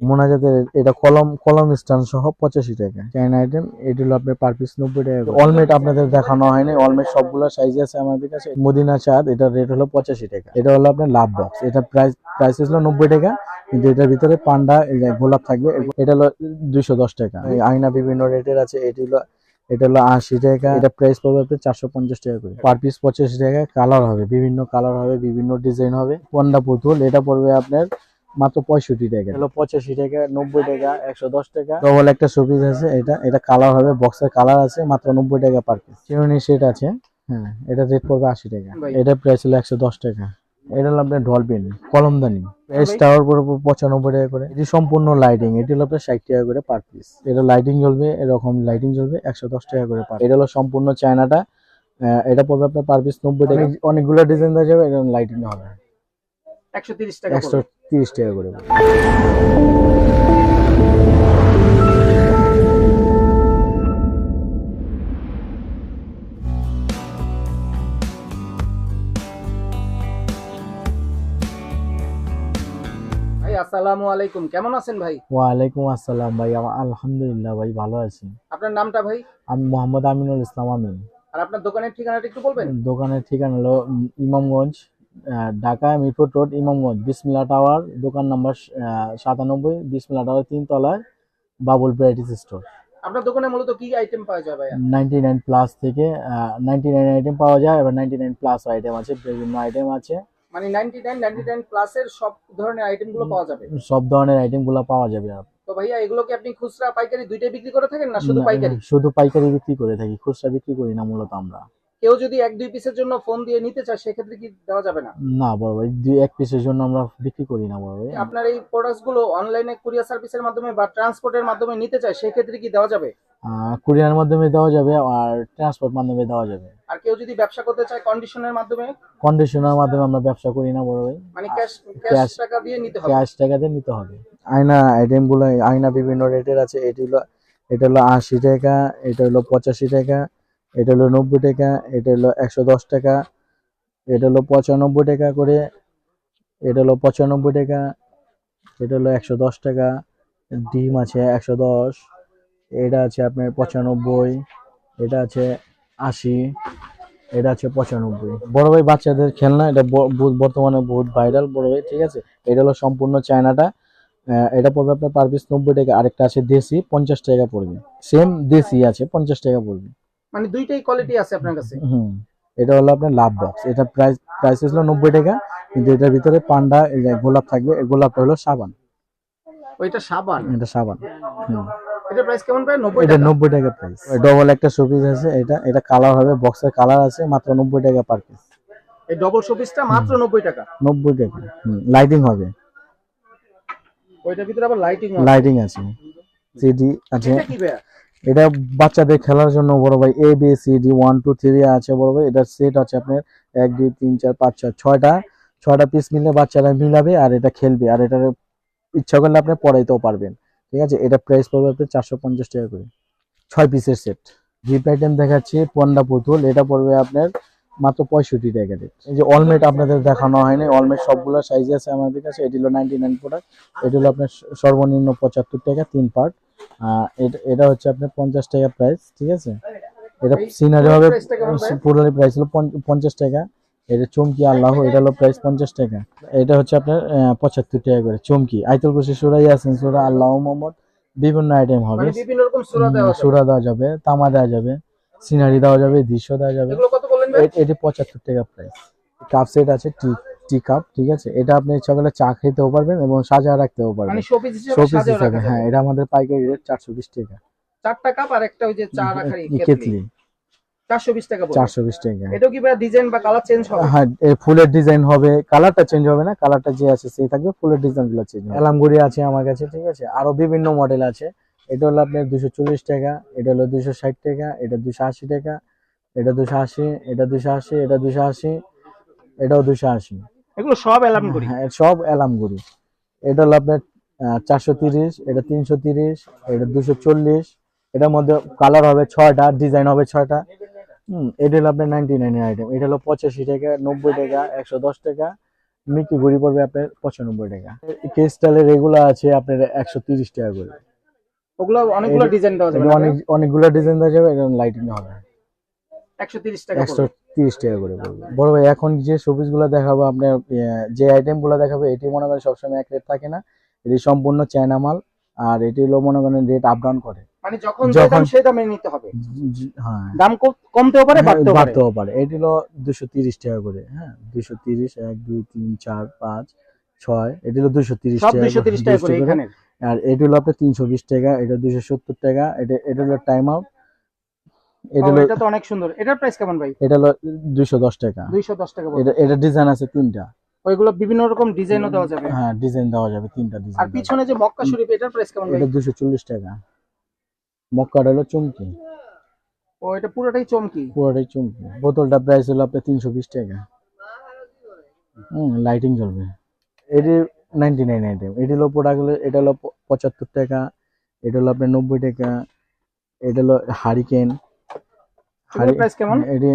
মোনাজাতের এটা কলম কলম স্ট্যান্ড সহ পঁচাশি টাকা। চাইনা আইটেম এটা হলো আপনার পার পিস নব্বই টাকা। অলমেট আপনাদের দেখানো হয়নি। অলমেট সবগুলো সাইজ আছে আমাদের কাছে। মদিনা চাঁদ এটার রেট হলো পঁচাশি টাকা। এটা হলো আপনার লাভ বক্স এটা প্রাইস প্রাইস হলো নব্বই টাকা। কিন্তু এটার ভিতরে পান্ডা গোলাপ থাকবে এটা হলো দুইশো দশ টাকা। এই আয়না বিভিন্ন রেটের আছে। এটি হলো এটা হলো আশি টাকা। এটা প্রাইস পড়বে আপনার চারশো পঞ্চাশ টাকা করে। পার পিস পঁচাশি টাকা। কালার হবে। বিভিন্ন কালার হবে বিভিন্ন ডিজাইন হবে। পন্ডা পুতুল এটা পড়বে আপনার মাত্র পঁয়ষট্টি টাকা। হলো পঁচাশি টাকা নব্বই টাকা একশো দশ টাকা। ডবল একটা শোপিস আছে এটা এটা কালার হবে বক্সের কালার আছে মাত্র নব্বই টাকা পার পিস চিরুনি সেট আছে। হ্যাঁ এটা রেট পড়বে আশি টাকা। এটা প্রাইস হলো একশো দশ টাকা। এটা হলো আপনার ডলফিন কলমদানি। প্রাইস টাওয়ার পড়বে পঁচানব্বই টাকা করে। এটি সম্পূর্ণ লাইটিং এটি হলো আপনার ষাট টাকা করে পার পিস এটা লাইটিং জ্বলবে এরকম লাইটিং জ্বলবে একশো দশ টাকা করে পার এটা হলো সম্পূর্ণ চায়নাটা। আহ, এটা পড়বে আপনার পার পিস নব্বই টাকা। অনেকগুলো ডিজাইন দেওয়া যাবে এটা লাইটিং হবে। একশো তিরিশ টাকা একশো তিরিশ টাকা করে ভাই আসসালামু আলাইকুম। কেমন আছেন ভাই? ওয়ালাইকুম আসসালাম ভাই। আলহামদুলিল্লাহ ভাই ভালো আছি। আপনার নামটা ভাই? আমি মোহাম্মদ আমিনুল ইসলাম আমিন। আর আপনার দোকানের ঠিকানাটা একটু বলবেন? দোকানের ঠিকানা হলো ইমামগঞ্জ ঢাকা মিরপুর রোড ইমামগঞ্জ বিসমিল্লা টাওয়ার দোকান নাম্বার সাতানব্বই বিসমিল্লা টাওয়ার তিন তলায় বাবুল ভ্যারাইটিস স্টোর। আপনার দোকানে মূলত কি আইটেম পাওয়া যায় ভাই নাইনটি নাইন প্লাস থেকে নাইনটি নাইন আইটেম পাওয়া যায় এবার নাইনটি নাইন প্লাস আইটেম আছে বিভিন্ন আইটেম আছে। মানে নাইনটি নাইন নাইনটি নাইন প্লাসের সব ধরনের আইটেমগুলো পাওয়া যাবে? সব ধরনের আইটেমগুলো পাওয়া যাবে তো ভাইয়া এগুলো কি আপনি খুচরা পাইকারি দুইটাই বিক্রি করে থাকেন না শুধু পাইকারি? শুধু পাইকারি বিক্রি করে থাকি খুচরা বিক্রি করি না মূলত আমরা। কেউ যদি এক দুই পিসের জন্য ফোন দিয়ে নিতে চায় সেক্ষেত্রে কি দেওয়া যাবে না? না বড় ভাই দুই এক পিসের জন্য আমরা বিক্রি করি না বড় ভাই। আপনার এই প্রোডাক্টসগুলো অনলাইনে কুরিয়ার সার্ভিসের মাধ্যমে বা ট্রান্সপোর্টের মাধ্যমে নিতে চায় সেক্ষেত্রে কি দেওয়া যাবে? কুরিয়ার মাধ্যমে দেওয়া যাবে আর ট্রান্সপোর্ট মাধ্যমে দেওয়া যাবে। আর কেউ যদি ব্যবসা করতে চায় কন্ডিশনের মাধ্যমে? কন্ডিশনের মাধ্যমে আমরা ব্যবসা করি না বড় ভাই। মানে ক্যাশ ক্যাশ টাকা দিয়ে নিতে হবে। ক্যাশ টাকা দিয়ে নিতে হবে। আয়না আইটেমগুলো আয়না বিভিন্ন রেটের আছে এটি হলো এটা হলো আশি টাকা এটা হলো পঁচাশি টাকা এটা হলো নব্বই টাকা, এটা হলো একশো দশ টাকা, এটা হলো পঁচানব্বই টাকা করে, এটা হলো পঁচানব্বই টাকা, এটা হলো একশো দশ টাকা, ডিম আছে একশো দশ, এটা আছে আপনার পঁচানব্বই, এটা আছে আশি, এটা আছে পঁচানব্বই। বড় ভাই বাচ্চাদের খেলনা, এটা বর্তমানে বহুত ভাইরাল বড় ভাই, ঠিক আছে? এটা হলো সম্পূর্ণ চায়নাটা এটা পড়বে আপনার পার পিস নব্বই টাকা, আরেকটা আছে দেশি, পঞ্চাশ টাকা পড়বে। সেম দেশি আছে, পঞ্চাশ টাকা পড়বে। মানে দুইটাই কোয়ালিটি আছে আপনার কাছে? এটা হলো আপনার লাভ বক্স এটা প্রাইস প্রাইস হলো নব্বই টাকা কিন্তু এটার ভিতরে পান্ডা এই যে গোলাপ থাকবে এই গোলাপটা হলো সাবান। ওইটা সাবান? এটা সাবান এটা প্রাইস কেমন প্রায়? নব্বই এটা টাকা। নব্বই টাকা প্রাইস ডবল একটা শোপিস আছে এটা এটা কালার হবে বক্সের কালার আছে মাত্র নব্বই টাকা পার পিস এই ডবল শোপিসটা মাত্র নব্বই টাকা? নব্বই টাকা হুম লাইটিং হবে। ওইটার ভিতরে আবার লাইটিং লাইটিং আছে। সিডি আছে। এটা কি ভাইয়া? এটা বাচ্চাদের খেলার জন্য বড় ভাই A B C D one two three আছে বড় ভাই। এটার সেট আছে আপনার এক, দুই, তিন, চার, পাঁচ, ছয়। ছয়টা ছয়টা পিস মিলে বাচ্চারা মিলাবে আর এটা খেলবে। আর এটার ইচ্ছা করলে আপনি পড়াইতেও পারবেন। ঠিক আছে? এটা প্রাইস পড়বে আপনার চারশো পঞ্চাশ টাকা করে। ছয় পিসের সেট জিপ আইটেম দেখাচ্ছি পন্ডা পুতুল। এটা পড়বে আপনার মাত্র পঁয়ষট্টি টাকা রেট এই যে অলমেট আপনাদের দেখানো হয়নি। অলমেট সবগুলো সাইজ আছে আমাদের কাছে। এটি হলো নাইনটি নাইন প্রোডাক্ট এটি হলো আপনার সর্বনিম্ন পঁচাত্তর টাকা, তিন পার্ট এটা- এটা হচ্ছে আপনার পঞ্চাশ টাকা প্রাইস ঠিক আছে? এটা সিনারি হবে? পুরোলি প্রাইস হলো পঞ্চ- পঞ্চাশ টাকা। এটা চমকি আল্লাহ এটা হলো প্রাইস পঞ্চাশ টাকা। এটা হচ্ছে আপনার পঁচাত্তর টাকা করে চমকি। আইতুল কুশি সুরা ইয়াসিন সুরা আল্লাহ মোহাম্মদ বিভিন্ন আইটেম হবে। মানে বিভিন্ন রকম সুরা দেওয়া যাবে। তামা দেওয়া যাবে সিনারি দেওয়া যাবে দৃশ্য দেওয়া যাবে। এটি পঁচাত্তর টাকা প্রাইস কাপ সেট আছে টি টি কাপ ঠিক আছে? এটা আপনি সকালে চা খেতেও পারবেন এবং সাজা রাখতেও পারবেন। মানে শোপিস হিসেবে হ্যাঁ এটা আমাদের পাইকারি রেট চারশো বিশ টাকা। চারটা কাপ আর একটা ওই যে চা রাখার কেতলি। চারশো বিশ টাকা চারশো বিশ টাকা। এটাও কি ডিজাইন বা কালার চেঞ্জ হবে? হ্যাঁ ফুলের ডিজাইন হবে কালারটা চেঞ্জ হবে না কালারটা যে আছে সেই থাকবে ফুলের ডিজাইনগুলো চেঞ্জ এলামগুড়ি আছে আমার কাছে ঠিক আছে? আরও বিভিন্ন মডেল আছে। এটা হলো আপনার দুশো চল্লিশ টাকা এটা হলো দুশো ষাট টাকা এটা দুশো আশি টাকা এটা দুশো আশি এটা দুশো আশি এটা দুশো আশি এটাও দুশো আশি। এগুলো সব অ্যালার্ম করি। হ্যাঁ সব এলামগুড়ি এটা হলো আপনার চারশো তিরিশ এটা তিনশো তিরিশ এটা দুশো চল্লিশ এটার মধ্যে কালার হবে ছয়টা ডিজাইন হবে ছয়টা। হুম এটা হলো আপনার নাইনটি নাইনের আইটেম এটা হলো পঁচাশি টাকা নব্বই টাকা একশো দশ টাকা মিকি ঘড়ি পড়বে আপনার পঁচানব্বই টাকা। ক্রিস্টালের এগুলো আছে আপনার একশো তিরিশ টাকা করে। ওগুলো অনেকগুলো ডিজাইন দেওয়া যাবে অনেক অনেকগুলো ডিজাইন দেওয়া যাবে লাইটিং হবে। একশো তিরিশ টাকা একশো। তিরিশ টাকা করে পড়বে বড় ভাই এখন যে শোপিসগুলো দেখাবো আপনার যে আইটেমগুলো দেখাবো এটি মনে করেন সবসময় এক রেট থাকে না। এটি সম্পূর্ণ চায়না মাল আর এটি হলো মনে করেন রেট আপ ডাউন করে। মানে যখন যখন- সেই দামে নিতে হবে। জি- জি- হ্যাঁ। দাম কমতেও পারে হ্যাঁ, বাড়তেও পারে। বাড়তেও পারে। এটি হলো দুশো তিরিশ টাকা করে হ্যাঁ। দুশো তিরিশ এক দুই তিন চার পাঁচ ছয় এটি হলো দুশো তিরিশ সব টাকা দুইশো তিরিশ টাকা করে এখানে। আর এটি হলো আপনার তিনশো বিশ টাকা এটা দুশো সত্তর টাকা এটা এটা হলো টাইম আউট এটা এটা তো অনেক সুন্দর। এটার প্রাইস কেমন ভাই? এটা হলো দুশো দশ টাকা। দুইশো দশ টাকা এটা এটা ডিজাইন আছে তিনটা। ওইগুলো বিভিন্ন রকম ডিজাইনও দেওয়া যাবে। হ্যাঁ ডিজাইন দেওয়া যাবে তিনটা আর ডিজাইন পিছনে যে মক্কা শরীফ এটার প্রাইস কেমন ভাই? এটা দুশো চল্লিশ টাকা। মক্কাটা হলো চুমকি। ও এটা পুরোটাই চমকি? পুরোটাই চুমকি। বোতলটা প্রাইস হলো আপনার তিনশো বিশ টাকা। হুম লাইটিং জ্বলবে। এটি নাইনটি নাইন আইটেম এটি হলো প্রোডাক্ট হলো এটা হলো প- পঁচাত্তর টাকা। এটা হলো আপনার নব্বই টাকা। এটা হলো হারিকেন এগুলোর প্রাইস কেমন? এটি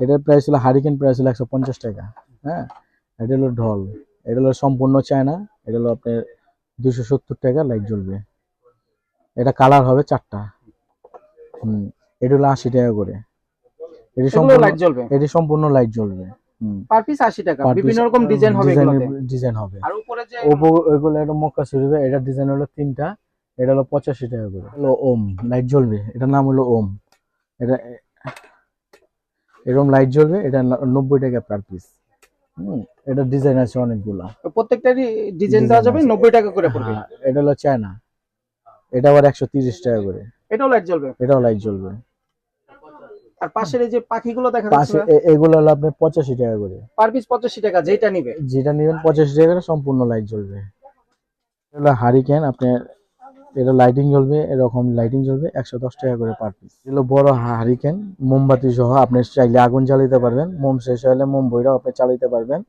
এটার প্রাইস হলো হারিকেন প্রাইস হলো একশো পঞ্চাশ টাকা হ্যাঁ? এটা হলো ঢল এটা হলো সম্পূর্ণ চায়না এটা হলো আপনার দুশো সত্তর টাকা লাইট জ্বলবে। এটা কালার হবে চারটা। হুম এটা হলো আশি টাকা করে। এটি সম্পূর্ণ লাইট জ্বলবে? এটি সম্পূর্ণ লাইট জ্বলবে পার পিস আশি টাকা। বিভিন্ন রকম ডিজাইন হবে ডিজাইন এগুলোতে। ডিজাইন হবে। আর উপরে যে ওপো এগুলো মক্কা শরীফে এটা ডিজাইন হলো তিনটা এটা হলো পঁচাশি টাকা করে। হলো ওম লাইট জ্বলবে এটার নাম হলো ওম। এটা এরকম লাইট জ্বলবে এটা নব্বই টাকা পার পিস হুম এটা ডিজাইন আছে অনেকগুলা। প্রত্যেকটারই ডিজাইন দেওয়া যাবে। নব্বই টাকা করে পড়বে। হ্যাঁ, এটা হলো চায়না এটা আবার একশো তিরিশ টাকা করে। এটাও লাইট জ্বলবে? এটাও লাইট জ্বলবে। আর পাশের এই যে পাখিগুলো দেখা যাচ্ছে এগুলো হলো আপনার পঁচাশি টাকা করে। পার পিস পঁচাশি টাকা যেটা নিবে। যেটা নেবেন পঁচাশি টাকা করে সম্পূর্ণ লাইট জ্বলবে। এটা হলো হারিকেন আপনার এটা লাইটিং জ্বলবে এরকম লাইটিং জ্বলবে একশো দশ টাকা করে পার পিস এগুলো বড় হারিকেন মোমবাতি সহ আপনি চাইলে আগুন জ্বালাতে পারবেন মোম শেষ হলে মোম বইরাও আপনি চালাতে পারবেন।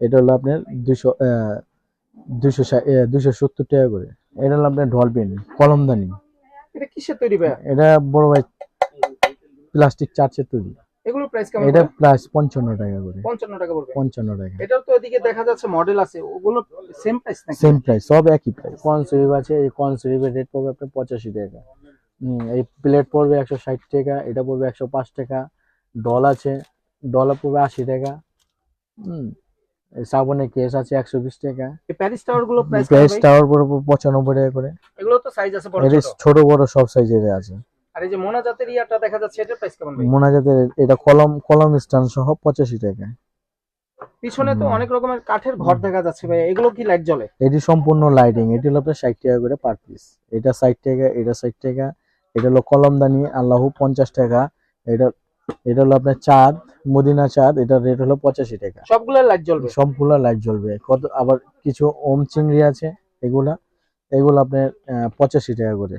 এটা হলো আপনার দুশো দুশো দুশো সত্তর টাকা করে। এটা হলো আপনার ঢলপিন কলমদানি। এটা কিসের তৈরি এটা বড় ভাই প্লাস্টিক চার্চের তৈরি। এগুলো প্রাইস কেমন এটা প্লাস পঞ্চান্ন টাকা করে। পঞ্চান্ন টাকা পড়বে। পঞ্চান্ন টাকা। এটাও তো এদিকে দেখা যাচ্ছে মডেল আছে ওগুলো সেম প্রাইস নাকি? সেম প্রাইস সব একই প্রাইস শরীফ আছে এই শরীফের রেট পড়বে আপনার পঁচাশি টাকা। হুম এই প্লেট পড়বে একশো ষাট টাকা এটা পড়বে একশো পাঁচ টাকা। ডল আছে ডলার পড়বে আশি টাকা। হুম এই সাবনের কেস আছে একশো বিশ টাকা। এই প্যারিস টাওয়ারগুলো প্রাইস প্রাইস টাওয়ার পড়বে পঁচানব্বই টাকা করে। এগুলো তো সাইজ আছে বড় ছোট। ছোট বড় সব সাইজের আছে। আর এই যে মোনা জাতের ইয়াটা দেখা যাচ্ছে এটার প্রাইস কেমন ভাই? মোনাজাতের এটা কলম কলম স্ট্যান্ড সহ পঁচাশি টাকা। পিছনে তো অনেক রকমের কাঠের ঘর দেখা যাচ্ছে ভাই এগুলো কি লাইট জ্বলে? এটি সম্পূর্ণ লাইটিং এটি হলো আপনার ষাট টাকা করে পার পিস এটা ষাট টাকা এটা ষাট টাকা এটা হলো কলমদানি আল্লাহু পঞ্চাশ টাকা। এটা এটা হলো আপনার চাঁদ মদিনা চাঁদ এটার রেট হলো পঁচাশি টাকা। সবগুলো লাইট জ্বলবে? সবগুলা লাইট জ্বলবে। কত আবার কিছু ওম চিংড়ি আছে এগুলা এগুলো আপনার আহ, পঁচাশি টাকা করে।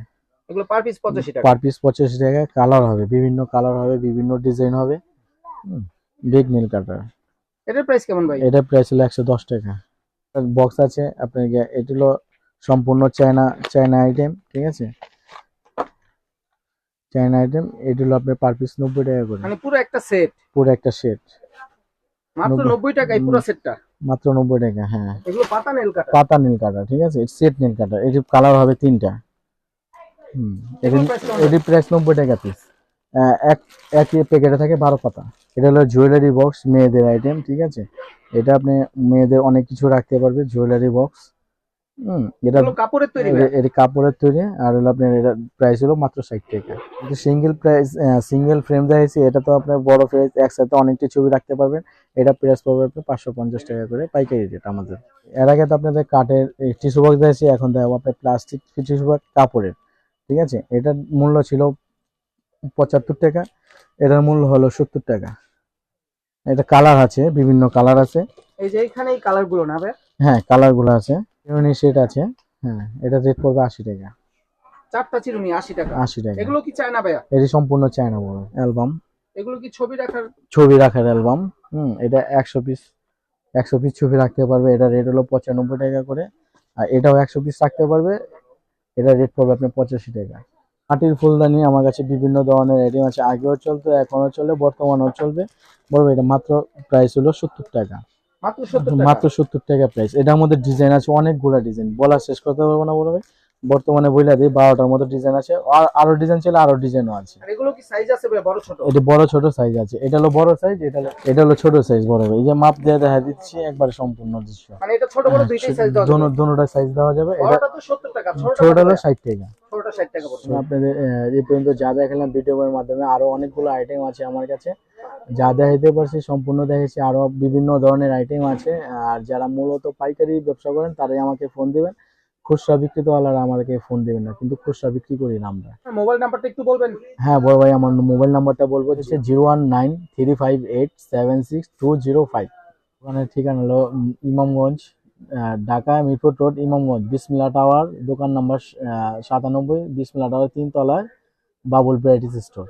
এগুলো পার পিস পঁচাশি টাকা। পার পিস পঁচাশি টাকা কালার হবে বিভিন্ন কালার হবে বিভিন্ন ডিজাইন হবে। বিগ নীল কাটার এটার প্রাইস কেমন ভাই? এটা প্রাইস হলো একশো দশ টাকা। বক্স আছে আপনার এটা হলো সম্পূর্ণ চায়না চায়না আইটেম ঠিক আছে? চায়না আইটেম এটা হলো আপনার পার পিস নব্বই টাকা করে। মানে পুরো একটা সেট পুরো একটা সেট মাত্র নব্বই। নব্বই টাকায় পুরো সেটটা মাত্র নব্বই টাকা হ্যাঁ। এগুলো পাতা নেল কাটা পাতা নীল কাটা ঠিক আছে? সেট নীল কাটা এটি কালার হবে তিনটা। এটি প্রাইস নব্বই টাকা পিস এক একই প্যাকেটে থাকে বারো পাতা। এটা হলো জুয়েলারি বক্স মেয়েদের আইটেম ঠিক আছে? এটা আপনি মেয়েদের অনেক কিছু রাখতে পারবে জুয়েলারি বক্স হুম এটা কাপড়ের তৈরি এটা- কাপড়ের তৈরি আর হলো আপনার এটা প্রাইস হলো মাত্র ষাট টাকা। কিন্তু সিঙ্গেল প্রাইস সিঙ্গেল ফ্রেম দেখাইছি এটা তো আপনার বড় ফ্রেজ একসাথে অনেকটা ছবি রাখতে পারবেন। এটা প্রাইস পাঁচশো পঞ্চাশ টাকা করে পাইকারি রেট আমাদের। এর আগে তো আপনাদের কাঠের টিস্যু বক্স দিয়েছি এখন দেখাবো আপনার প্লাস্টিক টিস্যু বক্স কাপড়ের। ঠিক আছে? এটার মূল্য ছিল পঁচাত্তর টাকা এটার মূল্য হলো সত্তর টাকা। এটা কালার আছে বিভিন্ন কালার আছে। এই যে এইখানে এই কালারগুলো না হ্যাঁ কালারগুলো আছে। সেট আছে। হ্যাঁ এটা রেট পড়বে আশি টাকা। চারটা চিরুনি আশি টাকা। আশি টাকা। এগুলো কি চায় না ভাইয়া? এটি সম্পূর্ণ চায়না বড় অ্যালবাম এগুলো কি ছবি রাখার? ছবি রাখার অ্যালবাম হুম এটা একশো পিস একশো পিস ছবি রাখতে পারবে। এটা রেট হলো পঁচানব্বই টাকা করে। আর এটাও একশো পিস রাখতে পারবে। এটা রেট পড়বে আপনার পঁচাশি টাকা। মাটির ফুলদানি আমার কাছে বিভিন্ন ধরনের আইটেম আছে আগেও চলতো এখনও চলে বর্তমানেও চলবে। বলব এটা মাত্র প্রাইস হলো সত্তর টাকা। মাত্র সত্তর টাকা? মাত্র সত্তর টাকা প্রাইস এটার মধ্যে ডিজাইন আছে অনেকগুলো ডিজাইন বলা শেষ করতে পারব না বলে ভাই। বর্তমানে বইলা দিই বারোটার মতো ডিজাইন আছে। আর আরও ডিজাইন ছিল আরও ডিজাইনও আছে। এগুলো কি সাইজ আছে বড় ছোট? এটা বড় ছোট সাইজ আছে। এটা হলো বড় সাইজ এটা হলো এটা হলো ছোট সাইজ বড় এই যে মাপ দিয়ে দেখা দিচ্ছি একবারে সম্পূর্ণ দৃশ্য। মানে এটা ছোট বড় দুইটাই সাইজ দেওয়া যাবে। দোনোটা সাইজ দেওয়া যাবে। এটা তো টাকা ছোট হলো কত ষাট টাকা। টাকা? ছোটটা ষাট টাকা পড়ছে আপনাদের এই পর্যন্ত যা দেখালাম ভিডিওর মাধ্যমে আরও অনেকগুলো আইটেম আছে আমার কাছে। যা দেখাইতে পারছি সম্পূর্ণ দেখেছি আরও বিভিন্ন ধরনের আইটেম আছে। আর যারা মূলত পাইকারি ব্যবসা করেন তারাই আমাকে ফোন দিবেন। খুচরা বিক্রেতাওয়ালারা আমাদেরকে ফোন দিবেন না কিন্তু খুচরা বিক্রি করি না আমরা। মোবাইল নাম্বারটা একটু বলবেন। হ্যাঁ বড় ভাই আমার মোবাইল নাম্বারটা বলব হচ্ছে zero one nine three five eight seven six two zero five ওখানে ঠিকানা হলো ইমামগঞ্জ ঢাকা মিরপুর রোড ইমামগঞ্জ বিসমিল্লা টাওয়ার দোকান নাম্বার সাতানব্বই বিসমিল্লা টাওয়ার তিন তলায় বাবুল ভ্যারাইটিস স্টোর।